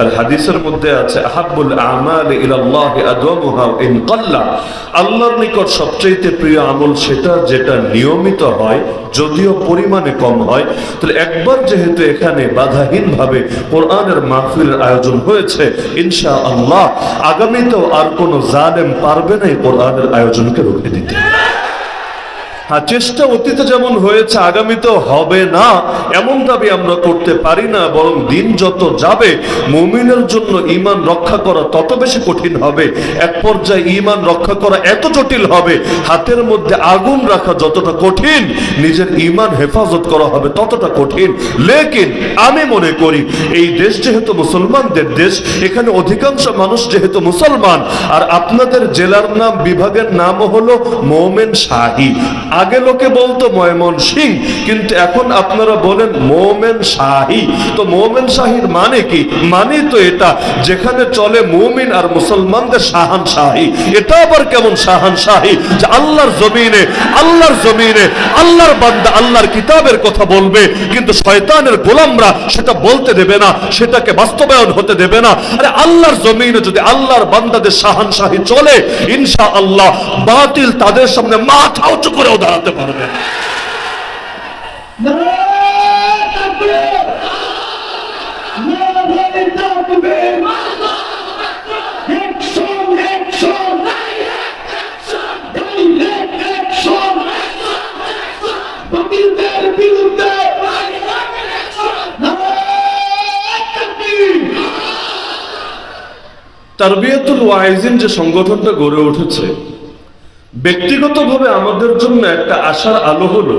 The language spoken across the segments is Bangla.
আর হাদিসের মধ্যে আছে আহাবুল আমাল ইলাল্লাহ আদওয়ামুহা ইন কাল্লা। আল্লাহর নিকট সবচেয়ে প্রিয় আমল সেটা যেটা নিয়মিত হয়, যদিও পরিমাণে কম হয়। তাহলে একবার যেহেতু এখানে বাধাহীন ভাবে কোরআনের মাহফিলের আয়োজন হয়েছে ইনশা আল্লাহ আগামীতেও আর কোনো জালেম পারবে না এই কোরআনের আয়োজনকে রুখে দিতে। চেষ্টা অতীতে যেমন হয়েছে আগামীতেও হবে না। এমন দাবি আমরা করতে পারি না, বরং দিন যত যাবে, মুমিনের জন্য ইমান রক্ষা করা তত বেশি কঠিন হবে। এক পর্যায়ে ইমান রক্ষা করা এত জটিল হবে, হাতের মধ্যে আগুন রাখা যতটা কঠিন, নিজের ইমান হেফাজত করা হবে ততটা কঠিন। লেকিন আমি মনে করি, এই দেশ যেহেতু মুসলমানদের দেশ, এখানে অধিকাংশ মানুষ যেহেতু মুসলমান, আর আপনাদের জেলার নাম, বিভাগের নাম হলো মোমেন শাহী। আগে লোকে বলতো ময়মন সিং কিন্তু এখন আপনারা বলেন মোমেন শাহী। তো মোমেন শাহীর মানে কি? মানে তো এটা, যেখানে চলে মুমিন আর মুসলমানদের শাহান শাহী। এটা আবার কেমন শাহান শাহী? যে আল্লাহর জমিনে আল্লাহর জমিনে, আল্লাহর বান্দা আল্লাহর কিতাবের কথা বলবে, কিন্তু শয়তানের গোলামরা সেটা বলতে দেবে না, সেটাকে বাস্তবায়ন হতে দেবে না। আরে আল্লাহর জমিনে যদি আল্লাহর বান্দাদের শাহান শাহী চলে ইনশা আল্লাহ বাতিল তাদের সামনে মাথা উঁচু করেও দাঁড়াতে পারবে। না। নারায়ণ তাকবীর নারায়ণ তাকবীর অ্যাকশন অ্যাকশন ডাইরেক্ট অ্যাকশন বাতিলদের বিরুদ্ধে। নারায়ণ তাকবীর তারবিয়াতুল ওয়াইজিন যে সংগঠনটা গড়ে উঠেছে ব্যক্তিগতভাবে আমাদের জন্য একটা আশার আলো হলো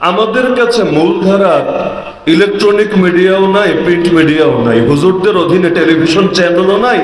আমাদের কাছে মূলধারার ইলেকট্রনিক মিডিয়াও নাই, প্রিন্ট মিডিয়াও নাই। হুজুরদের অধীনে টেলিভিশন চ্যানেলও নাই।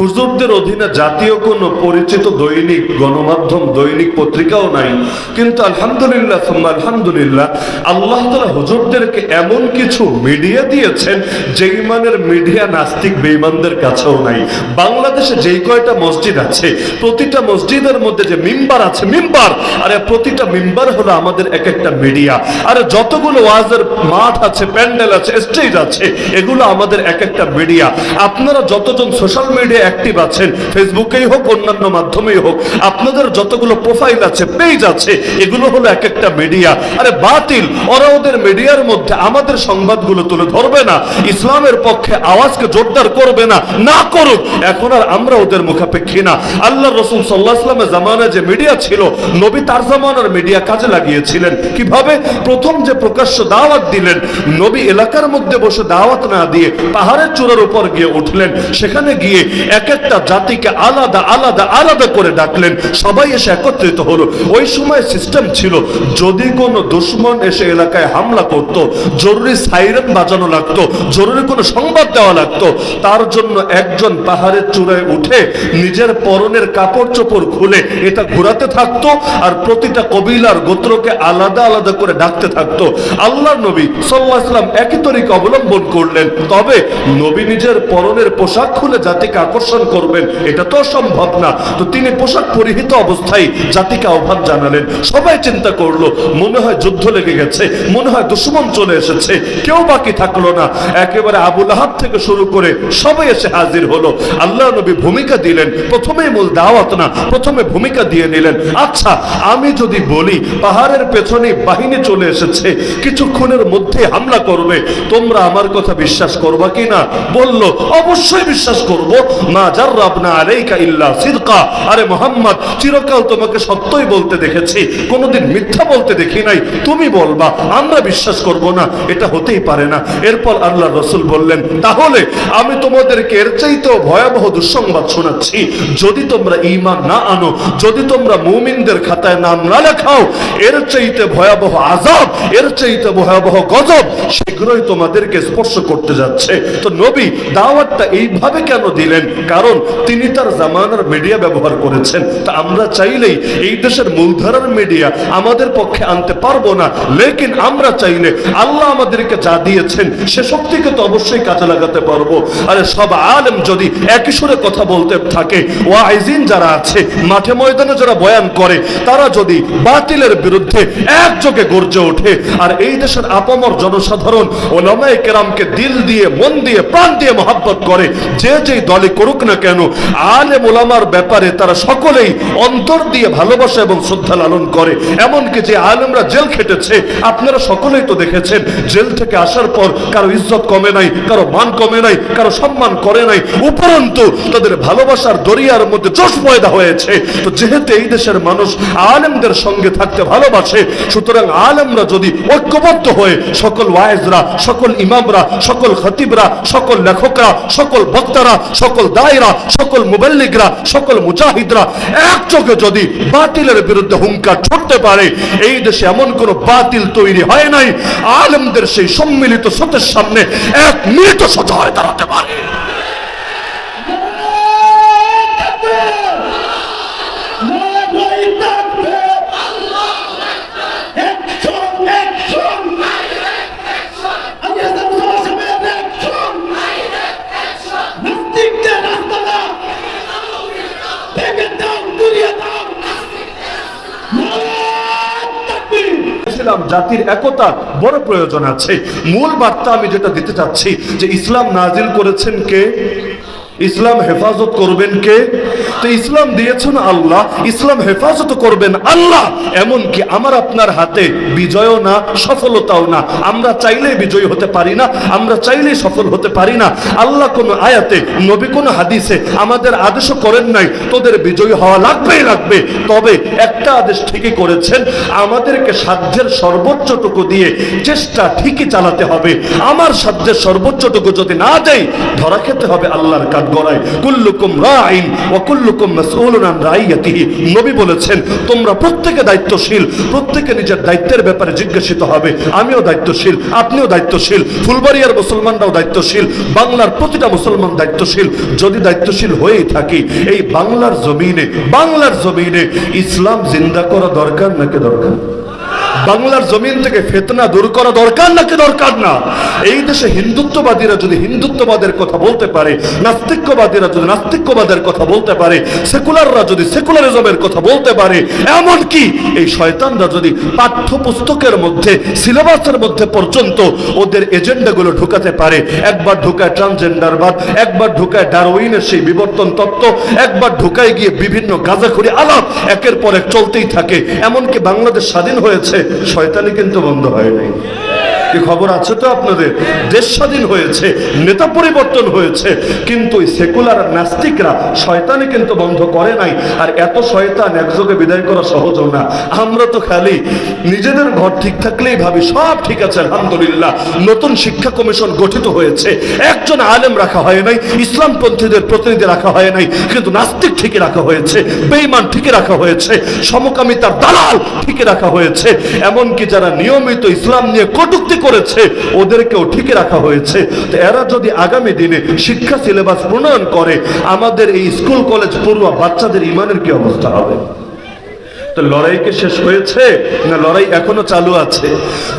হুজুরদের অধীনে জাতীয় কোনো পরিচিত দৈনিক গণমাধ্যম, দৈনিক পত্রিকাও নাই। কিন্তু আলহামদুলিল্লাহ আলহামদুলিল্লাহ, আল্লাহ তালা হুজুরদেরকে এমন কিছু মিডিয়া দিয়েছেন, যেই মানের মিডিয়া নাস্তিক বেঈমানদের কাছেও নাই। বাংলাদেশে যেই কয়টা মসজিদ আছে, প্রতিটা মসজিদের মধ্যে যে মিম্বার আছে, মিম্বার! আরে প্রতিটা মিম্বার হলো আমাদের এক একটা মিডিয়া। আরে যতগুলো ওয়াজের মাঠ আছে প্যান্ডেল আছে, স্টেজ আছে, এগুলো আমাদের এক একটা মিডিয়া। আপনারা যতজন সোশ্যাল মিডিয়া অ্যাক্টিভ আছেন, ফেসবুকেই হোক, অন্যান্য মাধ্যমেই হোক, আপনাদের যতগুলো প্রোফাইল আছে, পেজ আছে, এগুলো হলো এক একটা মিডিয়া। আরে বাতিল, ওরা ওদের মিডিয়ার মধ্যে আমাদের সংবাদগুলো তুলে ধরবে না, ইসলামের পক্ষে আওয়াজকে জোরদার করবে না না করুক। এখন আর আমরা ওদের মুখাপেক্ষী না। আল্লাহ রসুল সাল্লাহ ইসলামের জামানায় যে মিডিয়া ছিল, নবী তার জামানার মিডিয়া কাজে লাগিয়েছিলেন। কীভাবে? প্রথম যে প্রকাশ্য দাওয়াত দিলেন নবী এলাকার মধ্যে বসে দাওয়াত না দিয়ে পাহাড়ের চূড়ার উপর গিয়ে উঠলেন। সেখানে গিয়ে এক একটা জাতিকে আলাদা আলাদা আলাদা করে ডাকলেন। সবাই এসে একত্রিত হলো। ওই সময় সিস্টেম ছিল, যদি কোনো দুশ্মন এসে এলাকায় হামলা করত, জরুরি সাইরেন বাজানো লাগতো, জরুরি কোনো সংবাদ দেওয়া লাগতো, তার জন্য একজন পাহাড়ের চূড়ায় উঠে নিজের পরনের কাপড় চোপড় খুলে এটা ঘোরাতে থাকতো আর প্রতিটা কবিলার গোত্রকে আলাদা আলাদা করে ডাকতে থাকতো। আল্লাহ নবী সাল্লাহ ইসলাম একই তরিকা অবলম্বন করলেন। তবে নবী নিজের পরনের পোশাক খুলে জাতিকে আকর্ষণ করবেন, এটা তো সম্ভব না। তো তিনি পোশাক পরিহিত অবস্থায় জাতিকে আহ্বান জানালেন। সবাই চিন্তা করল, মনে হয় যুদ্ধ লেগে গেছে, মনে হয় দুশ্মন চলে এসেছে, কেউ বাকি থাকল না। একেবারে আবুল আহাব থেকে শুরু করে সবাই এসে হাজির হলো। আল্লাহ নবী ভূমিকা দিলেন, প্রথমেই মূল দাওয়াত না, প্রথমে ভূমিকা দিয়ে নিলেন আচ্ছা আমি যদি বলি, পাহাড়ের পেছনে বাহিনী চলে এসেছে, কিছুক্ষণের মধ্যে হামলা করবে, তোমরা আমার কথা বিশ্বাস করবা কি না বলল, অবশ্যই বিশ্বাস করব। মা জাররাবনা আলাইকা ইল্লা সিদকা। আরে মোহাম্মদ, চিরকাল তোমাকে সত্যই বলতে দেখেছি, কোনোদিন মিথ্যা বলতে দেখি নাই। তুমি বলবা, আমরা বিশ্বাস করব না, এটা হতেই পারে না। এরপর আল্লাহ রসুল বললেন, তাহলে আমি তোমাদেরকে এর চাইতেও ভয়াবহ দুঃসংবাদ শোনাচ্ছি। যদি তোমরা ইমান না আনো, যদি তোমরা মুমিনদের খাতায় নাম না লেখাও, এর চাইতে ভয়াবহ আজাব এর চাইতে ভয়াবহ গজব শীঘ্রই তোমাদেরকে স্পর্শ করতে যাচ্ছে। তো নবী দাওয়াতটা এইভাবে কেন দিলেন? কারণ তিনি তার জামানার মিডিয়া ব্যবহার করেছেন। তা আমরা চাইলেই এই দেশের মূলধারার মিডিয়া আমাদের পক্ষে আনতে পারব না। লেকিন আমরা চাইলে আল্লাহ আমাদেরকে যা দিয়েছেন, সে শক্তিকে তো অবশ্যই কাজে লাগাতে পারব। আরে সব আলেম যদি একই সুরে কথা বলতে থাকে ওয়াইজিন যারা আছে, মাঠে ময়দানে যারা বয়ান করে, তারা যদি বাতিলের বিরুদ্ধে একযোগে গর্জে ওঠে, আর এই দেশের আপামর জন জনসাধারণ ওলামায়ে কেরামকে দিল দিয়ে, মন দিয়ে, প্রাণ দিয়ে মহাব্বত করে, যে যেই দলে করুক না কেন, আলেম ওলামার ব্যাপারে তারা সকলেই অন্তর দিয়ে ভালোবাসা এবং শ্রদ্ধা লালন করে। এমনকি যে আলেমরা জেল খেটেছে, আপনারা সকলেই তো দেখেছেন, জেল থেকে আসার পর কারও ইজ্জত কমে নাই, কারও মান কমে নাই, কারও সম্মান করে নাই, উপরন্তু তাদের ভালোবাসার দরিয়ার মধ্যে জোশ পয়দা হয়েছে। তো যেহেতু এই দেশের মানুষ আলেমদের সঙ্গে থাকতে ভালোবাসে, সুতরাং আলেমরা যদি ঐক্যবদ্ধ হয়ে সকল ওয়াইজরা, সকল ইমামরা, সকল খতিবরা, সকল লেখকরা, সকল বক্তারা সকল দায়রা, সকল মুবল্লিকরা, সকল মুজাহিদরা একযোগে যদি বাতিলের বিরুদ্ধে হুঙ্কার ছুটতে পারে, এই দেশে এমন কোন বাতিল তৈরি হয় নাই। আলমদের সেই সম্মিলিত স্রোতের সামনে এক মিনিট সোজা হয়ে দাঁড়াতে পারে। বলেছিলাম, জাতির একতা বড় প্রয়োজন আছে। মূল বার্তা আমি যেটা দিতে চাচ্ছি, যে ইসলাম নাজিল করেছেন কে? ইসলাম হেফাজত করবেন কে? তো ইসলাম দিয়েছেন আল্লাহ, ইসলাম হেফাজত করবেন আল্লাহ। এমন কি আমার আপনার হাতে বিজয়ও না, সফলতাও না। আমরা চাইলেই বিজয়ী হতে পারি না, আমরা চাইলেই সফল হতে পারি না। আল্লাহ কোন আয়াতে, নবী কোন হাদিসে আমাদের আদেশও করেন নাই, তোদের বিজয়ী হওয়া লাগবেই লাগবে। তবে একটা আদেশ ঠিকই করেছেন, আমাদেরকে সাধ্যের সর্বোচ্চটুকু দিয়ে চেষ্টা ঠিকই চালাতে হবে। আমার সাধ্যের সর্বোচ্চটুকু যদি না দেই, ধরা খেতে হবে আল্লাহর কাঠ দায়িত্বশীল, প্রত্যেকে নিজের দায়িত্বের ব্যাপারে জিজ্ঞাসিত হবে। আমিও দায়িত্বশীল, আপনিও দায়িত্বশীল, ফুলবাড়িয়ার মুসলমানরাও দায়িত্বশীল, বাংলার প্রতিটা মুসলমান দায়িত্বশীল। যদি দায়িত্বশীল হয়েই থাকি, এই বাংলার জমিনে বাংলার জমিনে ইসলাম জিন্দা করা দরকার নাকি দরকার? বাংলার জমিন থেকে ফেতনা দূর করা দরকার নাকি দরকার না? এই দেশে হিন্দুত্ববাদীরা যদি হিন্দুত্ববাদের কথা বলতে পারে, নাস্তিক্যবাদীরা যদি নাস্তিক্যবাদের কথা বলতে পারে, সেকুলাররা যদি সেকুলারিজমের কথা বলতে পারে এমন কি এই শয়তানরা যদি পাঠ্যপুস্তকের মধ্যে, সিলেবাসের মধ্যে পর্যন্ত ওদের এজেন্ডাগুলো ঢুকাতে পারে, একবার ঢুকায় ট্রান্সজেন্ডারবাদ, একবার ঢুকায় ডারউইনের সেই বিবর্তন তত্ত্ব, একবার ঢুকায় গিয়ে বিভিন্ন গাঁজাখুরি আলাপ, একের পর এক চলতেই থাকে। এমনকি বাংলাদেশ স্বাধীন হয়েছে শয়তানি কিন্তু বন্ধ হয় নাই। কি খবর আছে তো আপনাদের? দেশ স্বাধীন হয়েছে, নেতা পরিবর্তন হয়েছে, কিন্তু ওই সেকুলার নাস্তিকরা শয়তানি কিন্তু বন্ধ করে নাই। আর এত শয়তান একযোগে বিদায় করা সহজও না। আমরা তো খালি নিজেদের ঘর ঠিক থাকলেই ভাবি, সব ঠিক আছে, আলহামদুলিল্লাহ। নতুন শিক্ষা কমিশন গঠিত হয়েছে। একজন আলেম রাখা হয় নাই, ইসলামপন্থীদের প্রতিনিধি রাখা হয় নাই, কিন্তু নাস্তিক ঠিকই রাখা হয়েছে বেইমান ঠিকই রাখা হয়েছে, সমকামিতার দালাল ঠিকই রাখা হয়েছে। এমনকি যারা নিয়মিত ইসলাম নিয়ে কটুক্তি করেছে, ওদেরকেও ঠিক রাখা হয়েছে। তো এরা যদি আগামী দিনে শিক্ষা, সিলেবাস প্রণয়ন করে, আমাদের এই স্কুল, কলেজ পড়ুয়া বাচ্চাদের ইমানের কি অবস্থা হবে? তো লড়াই কি শেষ হয়েছে না লড়াই এখনও চালু আছে?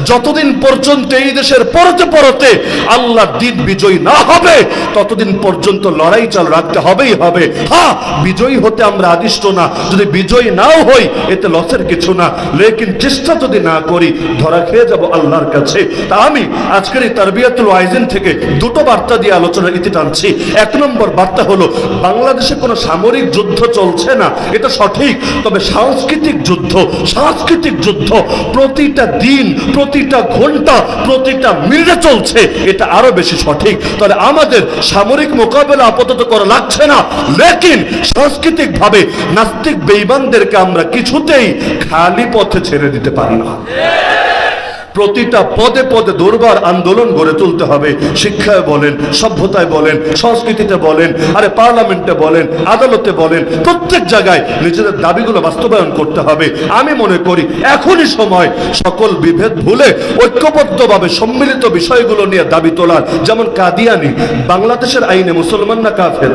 যতদিন পর্যন্ত এই দেশের পরতে পরতে আল্লাহ দিন বিজয়ী না হবে, ততদিন পর্যন্ত লড়াই চালু রাখতে হবেই হবে। হ্যাঁ বিজয়ী হতে আমরা আদিষ্ট না। যদি বিজয়ী নাও হই, এতে লসের কিছু না। লেকিন চেষ্টা যদি না করি, ধরা খেয়ে যাব আল্লাহর কাছে। তা আমি আজকের এই তারবিয়াতুল আইজিন থেকে দুটো বার্তা দিয়ে আলোচনার ইতি টানছি। এক নম্বর বার্তা হলো, বাংলাদেশে কোনো সামরিক যুদ্ধ চলছে না। এটা সঠিক, তবে সাংস্কৃতিক যুদ্ধ সাংস্কৃতিক যুদ্ধ, প্রতিটা দিন, প্রতিটা ঘণ্টা, প্রতিটা মিনিটে চলছে। এটা আরও বেশি সঠিক। তাহলে আমাদের সামরিক মোকাবেলা আপাতত করা লাগছে না। লেকিন সাংস্কৃতিক ভাবে নাস্তিক বেইমানদেরকে আমরা কিছুতেই খালি পথে ছেড়ে দিতে পারি না। প্রতিটা পদে পদে দুর্বার আন্দোলন গড়ে তুলতে হবে। শিক্ষায় বলেন, সভ্যতায় বলেন, সংস্কৃতিতে বলেন, আরে পার্লামেন্টে বলেন, আদালতে বলেন, প্রত্যেক জায়গায় নিজেদের দাবিগুলো বাস্তবায়ন করতে হবে। আমি মনে করি, এখনই সময় সকল বিভেদ ভুলে ঐক্যবদ্ধভাবে সম্মিলিত বিষয়গুলো নিয়ে দাবি তোলার। যেমন কাদিয়ানি, বাংলাদেশের আইনে মুসলমান না কাফের।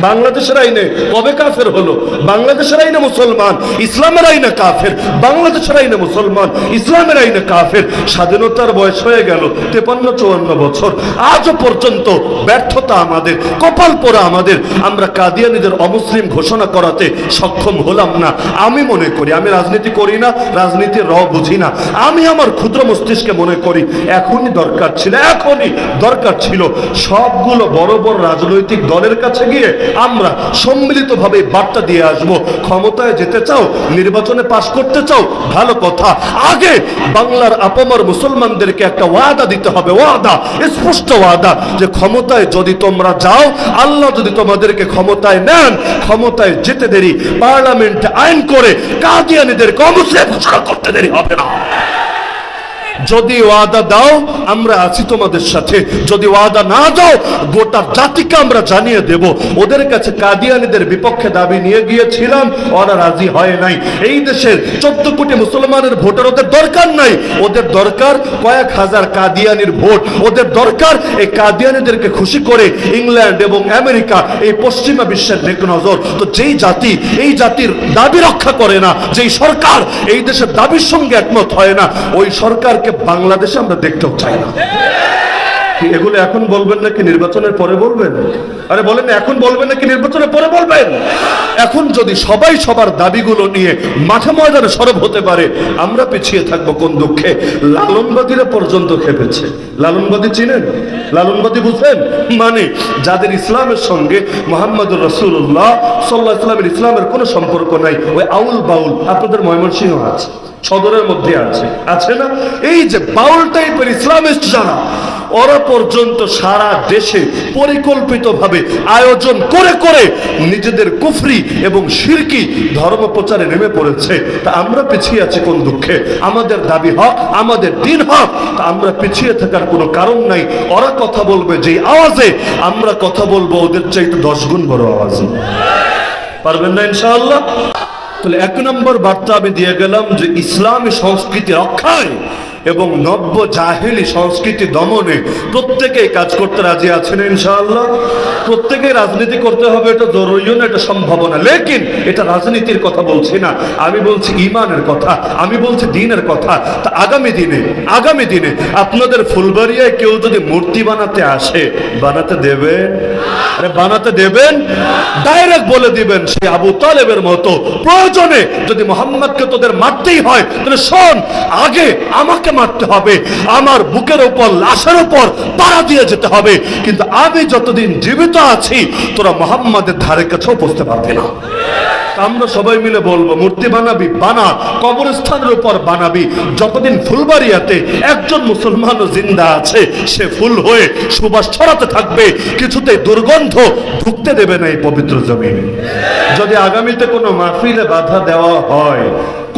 বাংলাদেশের আইনে কবে কাফের হলো? বাংলাদেশের আইনে মুসলমান, ইসলামের আইনে কাফের, বাংলাদেশের আইনে মুসলমান, ইসলামের আইনে কাফের। স্বাধীনতার বয়স হয়ে গেল তেপান্ন, চুয়ান্ন বছর। আজও পর্যন্ত ব্যর্থতা আমাদের, কপাল পোড়া আমাদের। আমরা কাদিয়ানিদের অমুসলিম ঘোষণা করাতে সক্ষম হলাম না। আমি মনে করি, আমি রাজনীতি করি না, রাজনীতির র বুঝি না। আমি আমার ক্ষুদ্র মস্তিষ্কে মনে করি, এখনই দরকার ছিল, এখনই দরকার ছিল সবগুলো বড় বড় রাজনৈতিক দলের কাছে গিয়ে আমরা সম্মিলিতভাবে বার্তা দিয়ে আসব। ক্ষমতায় যেতে চাও, নির্বাচনে পাশ করতে চাও, ভালো কথা। আগে বাংলার আপামর মুসলমানদেরকে একটা ওয়াদা দিতে হবে, ওয়াদা, স্পষ্ট ওয়াদা যে ক্ষমতায় যদি তোমরা যাও, আল্লাহ যদি তোমাদেরকে ক্ষমতায় নেন, ক্ষমতায় যেতে দেরি, পার্লামেন্টে আইন করে কাদিয়ানিদের কমসে ঘোষণা করতে দেরি হবে না। যদি ওয়াদা দাও, আমরা আছি তোমাদের সাথে। যদি ওয়াদা না দাও, গোটা জাতিকে আমরা জানিয়ে দেব। ওদের কাছে কাদিয়ানিদের বিপক্ষে দাবি নিয়ে গিয়েছিলাম, ওরা রাজি হয় নাই। এই দেশের চোদ্দ কোটি মুসলমানের ভোটার, ওদের দরকার নাই। ওদের দরকার কয়েক হাজার কাদিয়ানির ভোট। ওদের দরকার এই কাদিয়ানিদেরকে খুশি করে ইংল্যান্ড এবং আমেরিকা এই পশ্চিমা বিশ্বের নেক নজর। তো যেই জাতি, এই জাতির দাবি রক্ষা করে না, যেই সরকার এই দেশের দাবির সঙ্গে একমত হয় না, ওই সরকারকে বাংলাদেশে আমরা দেখতেও চাই না। এগুলো এখন বলবেন নাকি নির্বাচনের পরে বলবেন? আরে বলেন, এখন বলবেন নাকি নির্বাচনের পরে বলবেন? এখন যদি সবাই সবার দাবিগুলো নিয়ে মাঠে ময়দানে সরব হতে পারে, আমরা পিছিয়ে থাকব কোন দুঃখে? লালনবাদীরা পর্যন্ত খেপেছে। লালনবাদী চিনেন? লালনবাদী বুঝেন? মানে যাদের ইসলামের সঙ্গে মোহাম্মদুর রসুল্লাহ সাল্লাহ ইসলামের ইসলামের কোনো সম্পর্ক নাই, ওই আউল বাউল, আপনাদের ময়মনসিংহ আছে। সদরের মধ্যে আছে। আছে না? এই যে বাউল টাইপের ইসলামিস্ট যারা, ওরা পর্যন্ত সারা দেশে পরিকল্পিতভাবে আয়োজন করে করে নিজেদের কুফরি এবং শিরকি ধর্ম প্রচারে নেমে পড়েছে। তা আমরা পিছিয়ে আছি কোন দুঃখে? আমাদের দাবি হক, আমাদের দিন হক, তা আমরা পিছিয়ে থাকার কোনো কারণ নাই। ওরা কথা বলবে যে আওয়াজে, আমরা কথা বলব ওদের চাইতে দশ গুণ বড় আওয়াজে। পারবেন না ইনশাআল্লাহ? তাহলে এক নম্বর বার্তা আমি দিয়ে গেলাম যে ইসলামী সংস্কৃতি রক্ষায় এবং নব্য জাহেলি সংস্কৃতি দমনে প্রত্যেকেই কাজ করতে রাজি আছেন ইনশাআল্লাহ। প্রত্যেকে রাজনীতি করতে হবে, এটা জরুরিও না, এটা সম্ভাবনা। লেকিন এটা রাজনীতির কথা বলছি না। আমি বলছি ইমানের কথা, আমি বলছি দিনের কথা। তা আগামী দিনে আগামী দিনে আপনাদের ফুলবাড়িয়ায় কেউ যদি মূর্তি বানাতে আসে, বানাতে দেবে? আরে বানাতে দেবেন? ডাইরেক্ট বলে দিবেন, সে আবু তালেবের মতো। প্রয়োজনে যদি মোহাম্মদকে তোদের মারতেই হয়, তাহলে শোন, আগে আমাকে মারতে হবে, আমার বুকের উপর লাশের উপর পাড়া দিয়ে যেতে হবে। কিন্তু আমি যতদিন জীবিত আছি, তোরা মোহাম্মদের ধারে কাছেও বসতে পারবে না। আমরা সবাই মিলে বলব, মূর্তি বানাবি, বানা, কবরস্থানের উপর বানাবি। যতদিন ফুলবাড়িয়াতে একজন মুসলমান জিন্দা আছে, সে ফুল হয়ে সুবাস ছড়াতে থাকবে কিছুতে দুর্গন্ধ ঢুকতে দেবে না এই পবিত্র জমিনে। যদি আগামীতে কোনো মাহফিলে বাধা দেওয়া হয়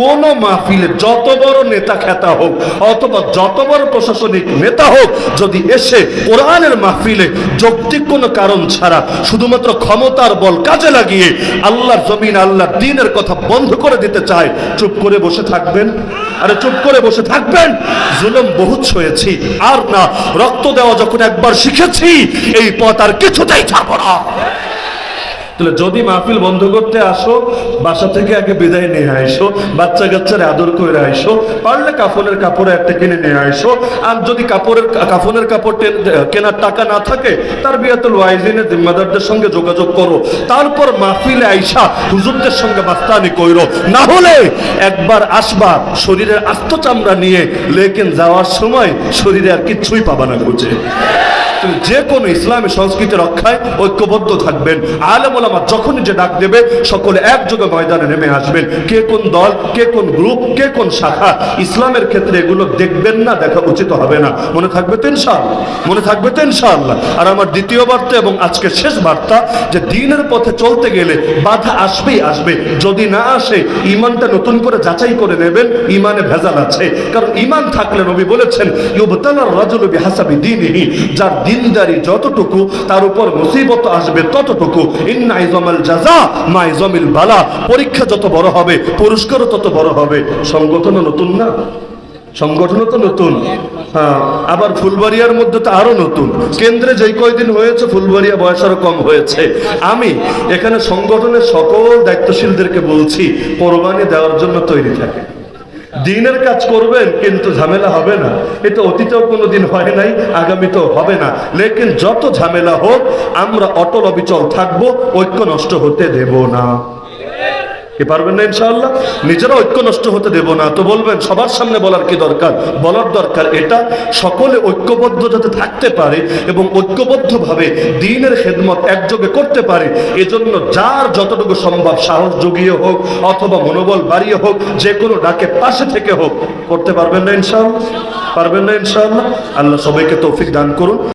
কোন মাহফিলে যত বড় নেতা খেতা হোক, অথবা যত বড় প্রশাসনিক নেতা হোক, যদি এসে কোরআনের মাহফিলে যৌক্তিক কোনো কারণ ছাড়া শুধুমাত্র ক্ষমতার বল কাজে লাগিয়ে আল্লাহর জমিন, আল্লাহর দিনের কথা বন্ধ করে দিতে চায়, চুপ করে বসে থাকবেন? আরে চুপ করে বসে থাকবেন? জুলুম বহুত সয়েছি আর না, রক্ত দেওয়া যখন একবার শিখেছি, এই পথ আর কিছুতেই ছাড়বো না। তাহলে যদি মাহফিল বন্ধ করতে আসো, বাসা থেকে আগে বিদায় নিয়ে আইসো, বাচ্চা কাচ্চার আদর করে আইসো, পারলে কাফনের কাপড় একটা কিনে নিয়ে আইসো, আর যদি কাপড়ের কাফনের কাপড় কেনার টাকা না থাকে, তার বিয়াতুল ওয়াইজিনের জিম্মাদারদের সঙ্গে যোগাযোগ করো। তারপর মাহফিলে আইসা হুজুরদের সঙ্গে মাস্তানি কইরো। না হলে একবার আসবা, শরীরের আস্ত চামড়া নিয়ে, লেকিন যাওয়ার সময় শরীরে আর কিচ্ছুই পাবা না খুঁজে যে কোনো ইসলামী সংস্কৃতি রক্ষায় ঐক্যবদ্ধ থাকবেন। আলেম ওলামা যখনই যে ডাক দেবে, সকলে একযোগে ময়দানে নেমে আসবেন। কে কোন দল, কে কোন গ্রুপ, কে কোন শাখা? ইসলামের ক্ষেত্রে এগুলো দেখবেন না, দেখা উচিত হবে না। মনে থাকবে তো ইনশাআল্লাহ? মনে থাকবে তো ইনশাআল্লাহ? আর আমার দ্বিতীয় বার্তা এবং আজকে শেষ বার্তা, যে দিনের পথে চলতে গেলে বাধা আসবেই আসবে। যদি না আসে ইমানটা নতুন করে যাচাই করে নেবেন ইমানে ভেজাল আছে। কারণ ইমান থাকলে নবী বলেছেন ইউবতালার রাজুল বিহাসাবি দিনহি যার দিনদারি যতটুকু, তার উপর মুসিবত আসবে ততটুকু। ইন্না ইজমাল জাজা মা ইজমিল বালা। পরীক্ষা যত বড় হবে, পুরস্কারও তত বড় হবে। সংগঠনও নতুন না? সংগঠনও তো নতুন। হ্যাঁ আবার ফুলবাড়িয়ার মধ্যে তো আরও নতুন। কেন্দ্রে যেই কয়দিন হয়েছে, ফুলবাড়িয়া বয়স আরও কম হয়েছে। আমি এখানে সংগঠনের সকল দায়িত্বশীলদেরকে বলছি, কোরবানি দেওয়ার জন্য তৈরি থাকে। দিনের কাজ করবেন, কিন্তু ঝামেলা হবে না। এটা অতীতেও কোনো দিন হয় নাই, আগামীতেও হবে না। লেকিন যত ঝামেলা হোক, আমরা অটল অবিচল থাকব, ঐক্য নষ্ট হতে দেব না। কি পারবেন না ইনশাআল্লাহ? নিজেরা ঐক্য নষ্ট হতে দেব না। তো বলবেন, সবার সামনে বলার কি দরকার? বলার দরকার এটা, সকলে ঐক্যবদ্ধ যাতে থাকতে পারে এবং ঐক্যবদ্ধভাবে দিনের খেদমত একযোগে করতে পারে, এজন্য যার যতটুকু সম্ভব সাহস জুগিয়ে হোক অথবা মনোবল বাড়িয়ে হোক, যে কোনো ডাকে পাশে থেকে হোক, করতে পারবেন না ইনশাআল্লাহ? পারবেন না ইনশাআল্লাহ? আল্লাহ সবাইকে তৌফিক দান করুন।